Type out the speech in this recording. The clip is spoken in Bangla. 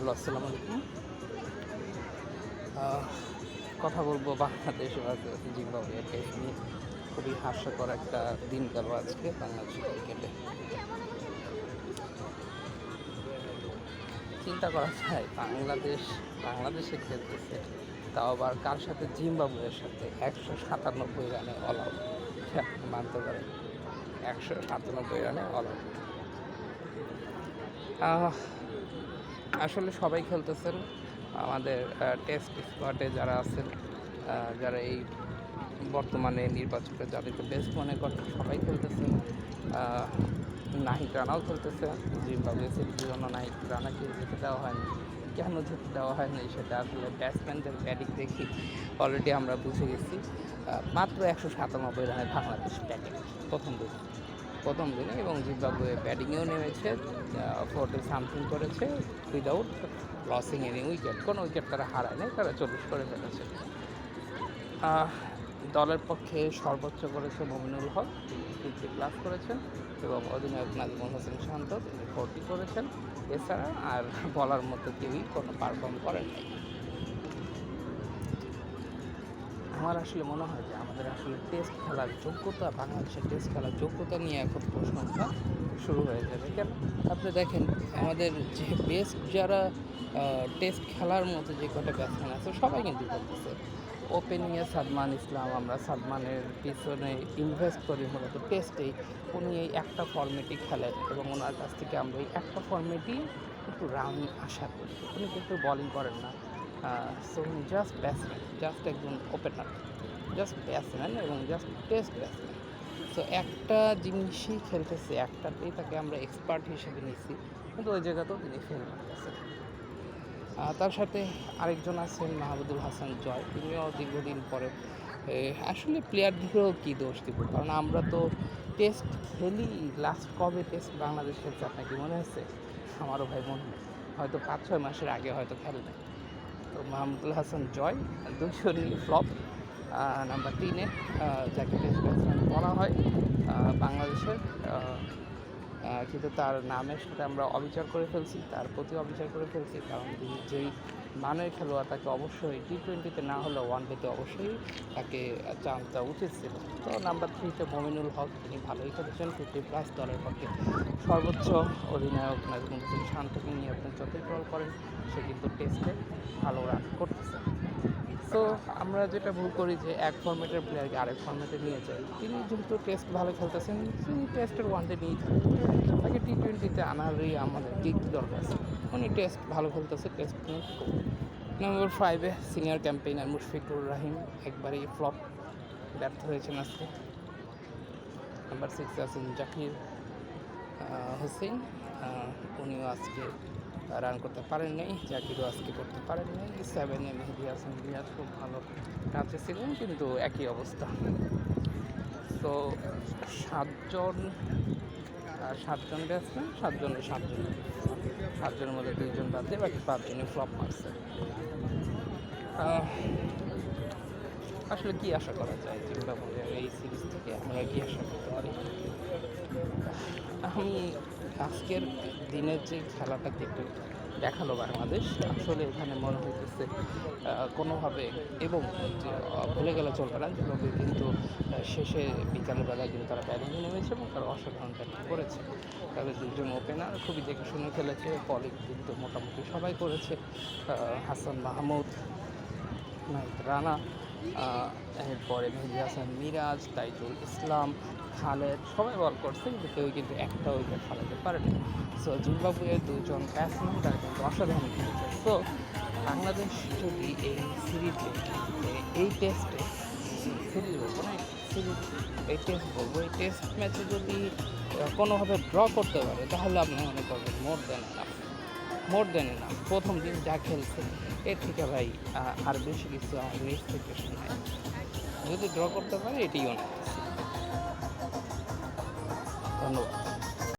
রহমতুল্লাহ, আসসালামু আলাইকুম। কথা বলব বাংলাদেশ জিম্বাবুয়ের টেস্ট নিয়ে। খুবই হাস্যকর একটা দিন গেল আজকে বাংলাদেশের ক্রিকেটে। চিন্তা করা যায়, বাংলাদেশ, বাংলাদেশে খেলতেছে, তাও আবার কার সাথে? জিম্বাবুয়ের সাথে। একশো সাতানব্বই রানে অল আউট মানতে পারেন। একশো সাতানব্বই রানে অল আউট আসলে সবাই খেলতেছেন। আমাদের টেস্ট স্কোয়াডে যারা আছেন যারা এই বর্তমানে নির্বাচকে যাদেরকে বেস্ট মনে করেন, সবাই খেলতেছেন। নাহিদ রানাও খেলতেছে। জিম্বাবুয়ে সিরিজের জন্য নাহিদ রানাকে যেতে দেওয়া হয়নি। কেন যেতে দেওয়া হয়নি সেটা আসলে ব্যাটসম্যানদের ব্যাটিং দেখি অলরেডি আমরা বুঝে গেছি। মাত্র একশো সাতানব্বই রানে বাংলাদেশ ব্যাটিং প্রথম দিন প্রথম দিনে এবং জিম্বাবুয়ে ব্যাটিংয়েও নেমেছে ফোর্টে সামথিং করেছে উইদাউট লসিং এনি উইকেট কোনো উইকেট তারা হারায় নাই, তারা চল্লিশ করে ফেলেছে। দলের পক্ষে সর্বোচ্চ করেছে মমিনুল হক ফিফটি প্লাস করেছেন, এবং অধিনায়ক নাজিমুল হোসেন শান্ত, তিনি ফোরটি করেছেন। এছাড়া আর বলার মতো কেউই কোনো পারফর্ম করেন নাই আমার আসলে মনে হয় যে আমাদের আসলে টেস্ট খেলার যোগ্যতা, বাংলাদেশের টেস্ট খেলার যোগ্যতা নিয়ে এখন প্রশ্নটা শুরু হয়ে যাবে। কেন? আপনি দেখেন, আমাদের যে বেস্ট যারা টেস্ট খেলার মতো যে কটা ব্যাটসম্যান আছে, সবাই কিন্তু করতেছে ওপেনিংয়ে সাদমান ইসলাম, আমরা সাদমানের পিছনে ইনভেস্ট করি মূলত টেস্টেই উনি এই একটা ফর্মেটই খেলেন এবং ওনার কাছ থেকে আমরা এই একটা ফর্মেটই একটু রান আশা করি। উনি কিন্তু বলিং করেন না। সো জাস্ট ব্যাটসম্যান জাস্ট একজন ওপেনার জাস্ট ব্যাটসম্যান এবং জাস্ট টেস্ট ব্যাটসম্যান সো একটা জিনিসই খেলতেছে একটাতেই তাকে আমরা এক্সপার্ট হিসেবে নিচ্ছি কিন্তু ওই জায়গাতেও তিনি ফেল করতেছেন আহ, তার সাথে আরেকজন আছেন মাহমুদুল হাসান জয় তিনিও দীর্ঘদিন পরে আসলে প্লেয়ারদেরও কী দোষ দিব? কারণ আমরা তো টেস্ট খেলি লাস্ট কবে টেস্ট বাংলাদেশ খেলছে আপনার কি মনে আছে? আমারও ভাই মনে হয়তো পাঁচ ছয় মাসের আগে হয়তো খেলে মাহমুদুল হাসান জয় দুশো নীল ফ্লপ নাম্বার তিনে যাকে টেস্ট ব্যাটসম্যান বলা হয় বাংলাদেশের কিন্তু তার নামের সাথে আমরা অবিচার করে ফেলছি, তার প্রতি অবিচার করে ফেলছি, কারণ তিনি যেই মানের খেলোয়াড়, তাকে অবশ্যই টি টোয়েন্টিতে না হলেও ওয়ান ডেতে অবশ্যই তাকে চান্স দেওয়া উচিত ছিল তো নাম্বার থ্রিতে মমিনুল হক, তিনি ভালোই খেলেছেন ফিফটি প্লাস দলের পক্ষে। সর্বোচ্চ অধিনায়ক নাজমুল হোসেন শান্তকে নিয়ে আপনি যতই ট্রল করেন, সে কিন্তু টেস্টে ভালো রান করতেছে। তো আমরা যেটা ভুল করি যে এক ফর্মেটের প্লেয়ারকে আরেক ফর্মেটে নিয়ে যাই। তিনি যেহেতু টেস্ট ভালো খেলতেছেন, তিনি টেস্টের ওয়ানডে থাকবেন তাকে টি টোয়েন্টিতে আনারই আমাদের কি দরকার। আছে উনি টেস্ট ভালো খেলতেছে টেস্ট নিয়ে। নম্বর ফাইভে সিনিয়র ক্যাম্পেইনার মুশফিকুর রাহিম একবারেই ফ্লপ ব্যর্থ হয়েছেন আজকে। নাম্বার সিক্সে আছেন জাকির হোসেন উনিও আজকে রান করতে পারেন নাই জাকিরও আজকে করতে পারেন নাই। সেভেনে মেহেদি হাসান রিয়াজ খুব ভালো কাছে ছিলেন, কিন্তু একই অবস্থা। তো সাতজন সাতজন ব্যাটসম্যান সাতজনের সাতজন সাতজনের মধ্যে দুইজন বাদ বাকি পাঁচজনই ফ্লপ মারছে। আসলে কি আশা করা যায় জিম্বাবুয়ের এই সিরিজ থেকে? আমরা কি আশা করতে পারি? আমি আজকের দিনের যে খেলাটা দেখতে দেখাল বাংলাদেশ, আসলে এখানে মনে হইতেছে কোনোভাবে এবং ভুলে গেলে চলবে না, যেভাবে কিন্তু শেষে বিকালবেলা কিন্তু তারা ব্যাটিংয়ে নেমেছে এবং তারা অসাধারণ ব্যাটিং করেছে। তাদের দুজন ওপেনার খুবই দেখে শুনে খেলেছে বলিং কিন্তু মোটামুটি সবাই করেছে হাসান মাহমুদ রানা এরপরে মেহেদি হাসান, মিরাজ, তাইজুল ইসলাম, খালেদ, সবাই বল করছে, কিন্তু কেউ কিন্তু একটা উইকেট ফেলাতে পারেনি। সো জিম্বাবুয়ের দুজন ব্যাটসম্যান তারা কিন্তু অসাধারণ খেলেছে। সো বাংলাদেশ যদি এই সিরিজে এই টেস্টে সিরিজ বলব না সিরিজ এই টেস্ট বলব, এই টেস্ট ম্যাচে যদি কোনোভাবে ড্র করতে পারে, তাহলে আপনি মনে করবেন মোর দেন মোর দেন এনাফ। প্রথম দিন যা খেলছে। এর থেকে ভাই আর বেশি কিছু আমার এক্সপেকটেশন নাই যদি ড্র করতে পারে, এটিই অনেক ধন্যবাদ।